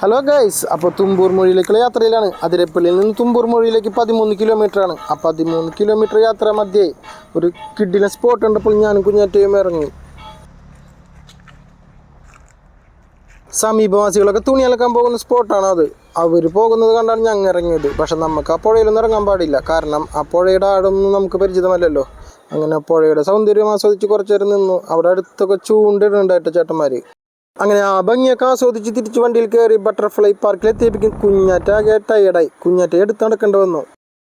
Hello guys അപ്പോൾ തുമ്പൂർ മൊഴിയിലേക്കുള്ള യാത്രയിലാണ്. അതിരപ്പള്ളിയിൽ നിന്ന് തുമ്പൂർ മൊഴിയിലേക്ക് പതിമൂന്ന് കിലോമീറ്റർ ആണ്. ആ പതിമൂന്ന് കിലോമീറ്റർ യാത്ര മധ്യേ ഒരു കിഡിലെ സ്പോട്ട് ഉണ്ടപ്പോൾ ഞാനും കുഞ്ഞാറ്റയും ഇറങ്ങി. സമീപവാസികളൊക്കെ തുണി അലക്കാൻ പോകുന്ന സ്പോട്ടാണ് അത്. അവർ പോകുന്നത് കണ്ടാണ് ഞങ്ങൾ ഇറങ്ങിയത്. പക്ഷെ നമുക്ക് ആ പുഴയിലൊന്നും ഇറങ്ങാൻ പാടില്ല. കാരണം ആ പുഴയുടെ ആഴമൊന്നും നമുക്ക് പരിചിതമല്ലല്ലോ. അങ്ങനെ പുഴയുടെ സൗന്ദര്യം ആസ്വദിച്ച് കുറച്ചേരം നിന്നു. അവിടെ അടുത്തൊക്കെ ചൂണ്ടിടുന്നുണ്ടായിട്ട് ചേട്ടന്മാർ അങ്ങനെ ആ ഭംഗിയൊക്കെ ആസ്വദിച്ച് തിരിച്ച് വണ്ടിയിൽ കയറി ബട്ടർഫ്ലൈ പാർക്കിൽ എത്തിയപ്പിക്കും കുഞ്ഞാറ്റാകെ ടയർഡായി കുഞ്ഞാറ്റ എടുത്ത് നടക്കേണ്ടി വന്നു.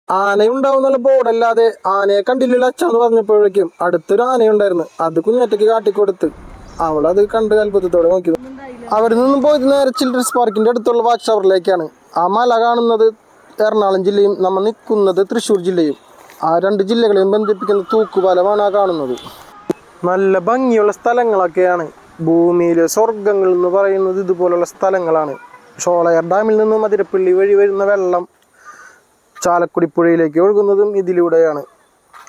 ആനയുണ്ടാവുന്നുള്ള ബോർഡല്ലാതെ ആനയെ കണ്ടില്ല അച്ഛന്ന് പറഞ്ഞപ്പോഴേക്കും അടുത്തൊരു ആനയുണ്ടായിരുന്നു. അത് കുഞ്ഞാറ്റയ്ക്ക് കാട്ടിക്കൊടുത്ത്. അവളത് കണ്ട് അത്ഭുതത്തോടെ നോക്കി. അവിടെ നിന്നും പോയത് നേരെ ചിൽഡ്രൻസ് പാർക്കിന്റെ അടുത്തുള്ള വാച്ച് ടവറിലേക്കാണ്. ആ മല കാണുന്നത് എറണാകുളം ജില്ലയും നമ്മൾ നിൽക്കുന്നത് തൃശ്ശൂർ ജില്ലയും. ആ രണ്ട് ജില്ലകളെയും ബന്ധിപ്പിക്കുന്ന തൂക്കുപാലമാണ് ആ കാണുന്നത്. നല്ല ഭംഗിയുള്ള സ്ഥലങ്ങളൊക്കെയാണ്. ഭൂമിയിലെ സ്വർഗങ്ങൾ എന്ന് പറയുന്നത് ഇതുപോലുള്ള സ്ഥലങ്ങളാണ്. ഷോളയർ ഡാമിൽ നിന്നും മതിരപ്പള്ളി വഴി വരുന്ന വെള്ളം ചാലക്കുടി പുഴയിലേക്ക് ഒഴുകുന്നതും ഇതിലൂടെയാണ്.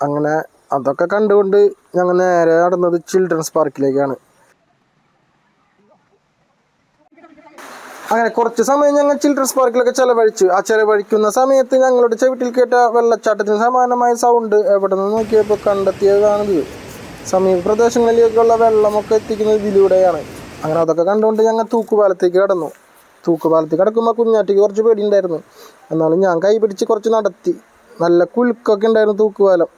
അങ്ങനെ അതൊക്കെ കണ്ടുകൊണ്ട് ഞങ്ങൾ നേരെ നടന്നത് ചിൽഡ്രൻസ് പാർക്കിലേക്കാണ്. അങ്ങനെ കുറച്ച് സമയം ഞങ്ങൾ ചിൽഡ്രൻസ് പാർക്കിലൊക്കെ ചെലവഴിച്ചു. ആ ചെലവഴിക്കുന്ന സമയത്ത് ഞങ്ങളുടെ ചവിട്ടിൽ കേട്ട വെള്ളച്ചാട്ടത്തിന് സമാനമായ സൗണ്ട് എവിടെ നിന്ന് നോക്കിയപ്പോൾ കണ്ടെത്തിയതാണിത്. സമീപ പ്രദേശങ്ങളിലേക്കുള്ള വെള്ളമൊക്കെ എത്തിക്കുന്നത് ഇതിലൂടെയാണ്. അങ്ങനെ അതൊക്കെ കണ്ടുകൊണ്ട് ഞങ്ങൾ തൂക്കുപാലത്തേക്ക് കടന്നു. തൂക്കുപാലത്ത് കിടക്കുമ്പോൾ കുഞ്ഞാറ്റിക്ക് കുറച്ച് പേടിയുണ്ടായിരുന്നു. എന്നാലും ഞാൻ കൈ പിടിച്ച് കുറച്ച് നടത്തി. നല്ല കുലുക്കൊക്കെ ഉണ്ടായിരുന്നു തൂക്കുപാലം.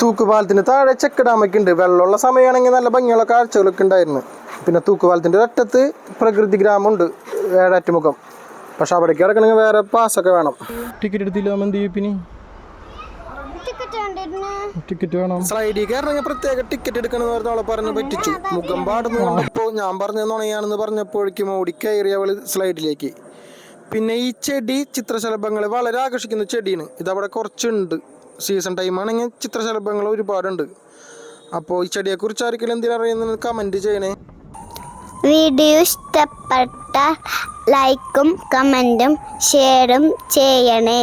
തൂക്കുപാലത്തിന് താഴെ ചെക്ക് ഡാമൊക്കെ ഉണ്ട് വെള്ളമുള്ള സമയമാണെങ്കിൽ നല്ല ഭംഗിയുള്ള കാഴ്ചകളൊക്കെ ഉണ്ടായിരുന്നു. പിന്നെ തൂക്കുപാലത്തിന്റെ ഒരറ്റത്ത് പ്രകൃതി ഗ്രാമമുണ്ട് ഏഴാറ്റുമുഖം. പക്ഷെ അവിടേക്ക് കിടക്കണമെങ്കിൽ വേറെ പാസ്സൊക്കെ വേണം. ടിക്കറ്റ് എടുത്തില്ല മന്ദീപിനി ടിക്കറ്റ് വേണം. സ്ലൈഡിൽ കയറണമെങ്കിൽ പ്രത്യേക ടിക്കറ്റ് എടുക്കണം എന്ന് പറഞ്ഞ അവളെ പറഞ്ഞ് പറ്റിച്ചു. മുഖം പാടുന്നു കണ്ടപ്പോൾ ഞാൻ പറഞ്ഞ നുണയാണെന്ന് പറഞ്ഞപ്പോഴേക്കും ഓടി അവൾ സ്ലൈഡിലേക്ക്. പിന്നെ ഈ ചെടി ചിത്രശലഭങ്ങളെ വളരെ ആകർഷിക്കുന്ന ചെടിയാണ്. ഇതവിടെ കുറച്ചുണ്ട്. സീസൺ ടൈം ആണെങ്കിൽ ചിത്രശലഭങ്ങൾ ഒരുപാടുണ്ട്. അപ്പോൾ ഈ ചെടിയെക്കുറിച്ച് ആർക്കെങ്കിലും എന്തിനാ അറിയുന്നത് കമന്റ് ചെയ്യണേ. വീഡിയോ ഇഷ്ടപ്പെട്ട ലൈക്കും കമന്റും ഷെയറും ചെയ്യണേ.